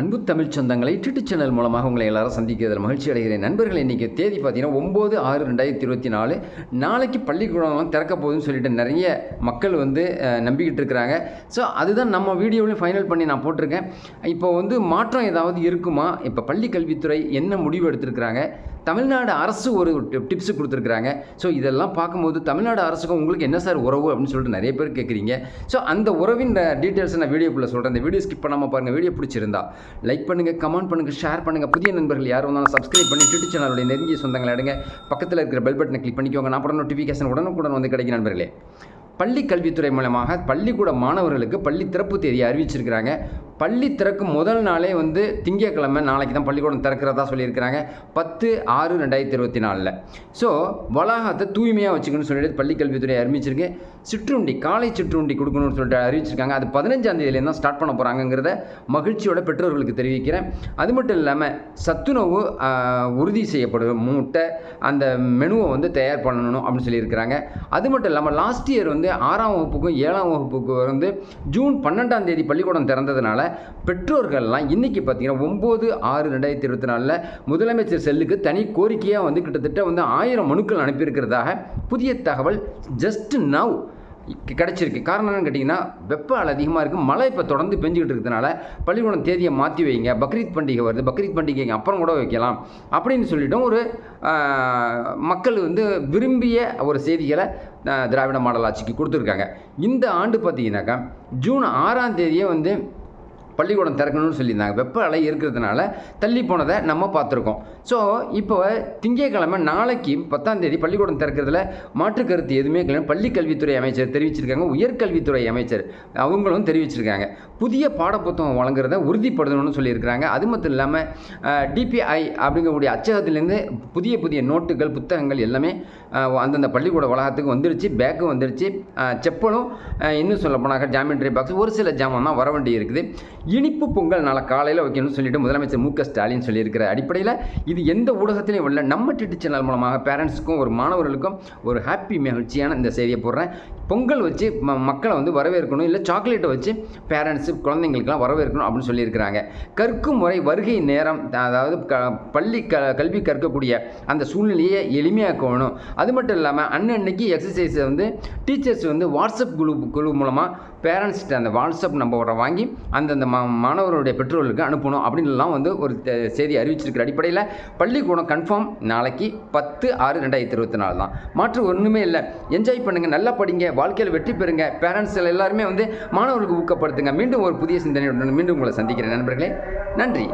அன்பு தமிழ் சொந்தங்களை டிட்டு சேனல் மூலமாக உங்களை எல்லாரும் சந்திக்கிறதில் மகிழ்ச்சி அடைகிறேன். நண்பர்கள் இன்றைக்கி தேதி பார்த்தீங்கன்னா ஒம்பது ஆறு ரெண்டாயிரத்தி இருபத்தி நாலு. நாளைக்கு பள்ளிக்கூடம்லாம் திறக்க போகுதுன்னு சொல்லிட்டு நிறைய மக்கள் வந்து நம்பிக்கிட்டு இருக்கிறாங்க. ஸோ அதுதான் நம்ம வீடியோவிலையும் ஃபைனல் பண்ணி நான் போட்டிருக்கேன். இப்போ வந்து மாற்றம் ஏதாவது இருக்குமா? இப்போ பள்ளி கல்வித்துறை என்ன முடிவு எடுத்திருக்கிறாங்க? தமிழ்நாடு அரசு ஒரு டிப்ஸ் கொடுத்துருக்குறாங்க. ஸோ இதெல்லாம் பார்க்கும்போது தமிழ்நாடு அரசுக்கும் உங்களுக்கு என்ன சார் உறவு அப்படின்னு சொல்லிட்டு நிறைய பேர் கேட்குறீங்க. ஸோ அந்த உறவின் டீட்டெயில்ஸ் நான் வீடியோக்குள்ளே சொல்கிறேன் அந்த வீடியோ ஸ்கிப் பண்ணாமல் பாருங்கள் வீடியோ பிடிச்சிருந்தா லைக் பண்ணுங்கள் கமெண்ட் பண்ணுங்கள் ஷேர் பண்ணுங்கள் புதிய நண்பர்கள் யார் வந்தாலும் சப்ஸ்கிரைப் பண்ணி யூடியூப் சேனலுடைய நெருங்கிய சொந்தங்களை எடுங்க பக்கத்தில் இருக்கிற பெல் பட்டனை கிளிக் பண்ணிக்கோங்க. நான் அப்புறம் நோட்டிஃபிகேஷன் உடனுக்குடன் வந்து கிடைக்கும் நண்பர்களே. பள்ளி கல்வித்துறை மூலமாக பள்ளிக்கூட மாணவர்களுக்கு பள்ளி திறப்பு தேதியை அறிவிச்சிருக்கிறாங்க. பள்ளி திறக்கும் முதல் நாளே வந்து திங்கட்கிழமை நாளைக்கு தான் பள்ளிக்கூடம் திறக்கிறதா சொல்லியிருக்கிறாங்க. பத்து ஆறு ரெண்டாயிரத்தி இருபத்தி நாலில். ஸோ வளாகத்தை தூய்மையாக வச்சுக்கணும்னு சொல்லிட்டு பள்ளி கல்வித்துறை அறிவிச்சிருக்கு. சிற்றுண்டி காலை சிற்றுண்டி கொடுக்கணும்னு சொல்லிட்டு அறிவிச்சிருக்காங்க. அது பதினஞ்சாம் தேதியிலேருந்து தான் ஸ்டார்ட் பண்ண போகிறாங்கங்கிறத மகிழ்ச்சியோட பெற்றோர்களுக்கு தெரிவிக்கிறேன். அது மட்டும் இல்லாமல் சத்துணவு உறுதி செய்யப்படும். மூட்டை அந்த மெனுவை வந்து தயார் பண்ணணும் அப்படின்னு சொல்லியிருக்கிறாங்க. அது மட்டும் இல்லாமல் லாஸ்ட் இயர் வந்து ஆறாம் வகுப்புக்கும் ஏழாம் வகுப்புக்கும் வந்து ஜூன் பன்னெண்டாம் தேதி பள்ளிக்கூடம் திறந்ததுனால பெற்றோர்கள்லாம் இன்றைக்கி பார்த்தீங்கன்னா ஒம்பது ஆறு ரெண்டாயிரத்தி இருபத்தி நாலில் முதலமைச்சர் செல்லுக்கு தனி கோரிக்கையாக வந்து கிட்டத்தட்ட வந்து ஆயிரம் மனுக்கள் அனுப்பியிருக்கிறதாக புதிய தகவல் ஜஸ்ட் நவ் கிடச்சிருக்கு. காரணம் என்னன்னு கேட்டிங்கன்னா வெப்ப அதிகமாக இருக்குது மழை இப்போ தொடர்ந்து பெஞ்சிக்கிட்டு இருக்கிறதுனால பள்ளிக்கூடம் தேதியை மாற்றி வைங்க. பக்ரீத் பண்டிகை வருது. பக்ரீத் பண்டிகைக்கு அப்புறம் கூட வைக்கலாம். அப்படின்னு சொல்லிட்டோம் ஒரு மக்கள் வந்து விரும்பிய ஒரு செய்திகளை திராவிட மாடல் ஆட்சிக்கு கொடுத்துருக்காங்க. இந்த ஆண்டு பார்த்தீங்கன்னாக்கா ஜூன் ஆறாம் தேதியே வந்து பள்ளிக்கூடம் திறக்கணும்னு சொல்லியிருந்தாங்க. வெப்ப அலை இருக்கிறதுனால தள்ளி போனதை நம்ம பார்த்துருக்கோம். ஸோ இப்போ திங்கட்கிழமை நாளைக்கு பத்தாம் தேதி பள்ளிக்கூடம் திறக்கிறதுல மாற்று கருத்து எதுவுமே இல்லை பள்ளி கல்வித்துறை அமைச்சர் தெரிவிச்சிருக்காங்க. உயர்கல்வித்துறை அமைச்சர் அவங்களும் தெரிவிச்சிருக்காங்க. புதிய பாடப்புத்தகம் வழங்குறத உறுதிப்படுத்தணும்னு சொல்லியிருக்கிறாங்க. அது மட்டும் இல்லாமல் டிபிஐ அப்படிங்கக்கூடிய அச்சகத்திலேருந்து புதிய புதிய நோட்டுகள் புத்தகங்கள் எல்லாமே அந்தந்த பள்ளிக்கூட வளாகத்துக்கு வந்துருச்சு. பேக்கும் வந்துருச்சு. செப்பலும் இன்னும் சொல்ல போனாக்க ஜாமெண்ட்ரி பாக்ஸ் ஒரு சில ஜாமான் தான் வர வேண்டி இருக்குது இனிப்பு பொங்கல் நாளை காலையில் வைக்கணும்னு சொல்லிட்டு முதலமைச்சர் மு க ஸ்டாலின் சொல்லியிருக்கிற அடிப்படையில் இது எந்த ஊடகத்திலையும் இல்லை நம்ம டிடி சேனல் மூலமாக பேரண்ட்ஸுக்கும் ஒரு மாணவர்களுக்கும் ஒரு ஹாப்பி மகிழ்ச்சியான இந்த செய்தியை போடுறேன். பொங்கல் வச்சு ம மக்களை வந்து வரவேற்கணும். இல்லை சாக்லேட்டை வச்சு பேரண்ட்ஸு குழந்தைங்களுக்கெல்லாம் வரவேற்கணும் அப்படின்னு சொல்லியிருக்கிறாங்க. கற்கும் முறை வருகை நேரம் அதாவது க பள்ளி க கல்வி கற்கக்கூடிய அந்த சூழ்நிலையை எளிமையாக்கணும். அது மட்டும் இல்லாமல் அன்னன்னைக்கு எக்ஸசைஸை வந்து டீச்சர்ஸ் வந்து வாட்ஸ்அப் குழு குழு மூலமாக பேரண்ட்ஸ்கிட்ட அந்த வாட்ஸ்அப் நம்பரை வாங்கி அந்தந்த மா மாணவருடைய பெற்றோர்களுக்கு அனுப்பணும் அப்படின்லாம் வந்து ஒரு செய்தி அறிவிச்சிருக்கிற அடிப்படையில் பள்ளிக்கூடம் கன்ஃபார்ம் நாளைக்கு பத்து ஆறு ரெண்டாயிரத்தி இருபத்தி நாலு தான். மாற்று ஒன்றுமே இல்லை. என்ஜாய் பண்ணுங்கள் நல்லா படிங்க வாழ்க்கையில் வெற்றி பெறுங்க. பேரண்ட்ஸ் எல்லாருமே வந்து மாணவர்களுக்கு ஊக்கப்படுத்துங்க. மீண்டும் ஒரு புதிய சிந்தனையுடன் மீண்டும் உங்களை சந்திக்கிறேன். நண்பர்களே நன்றி.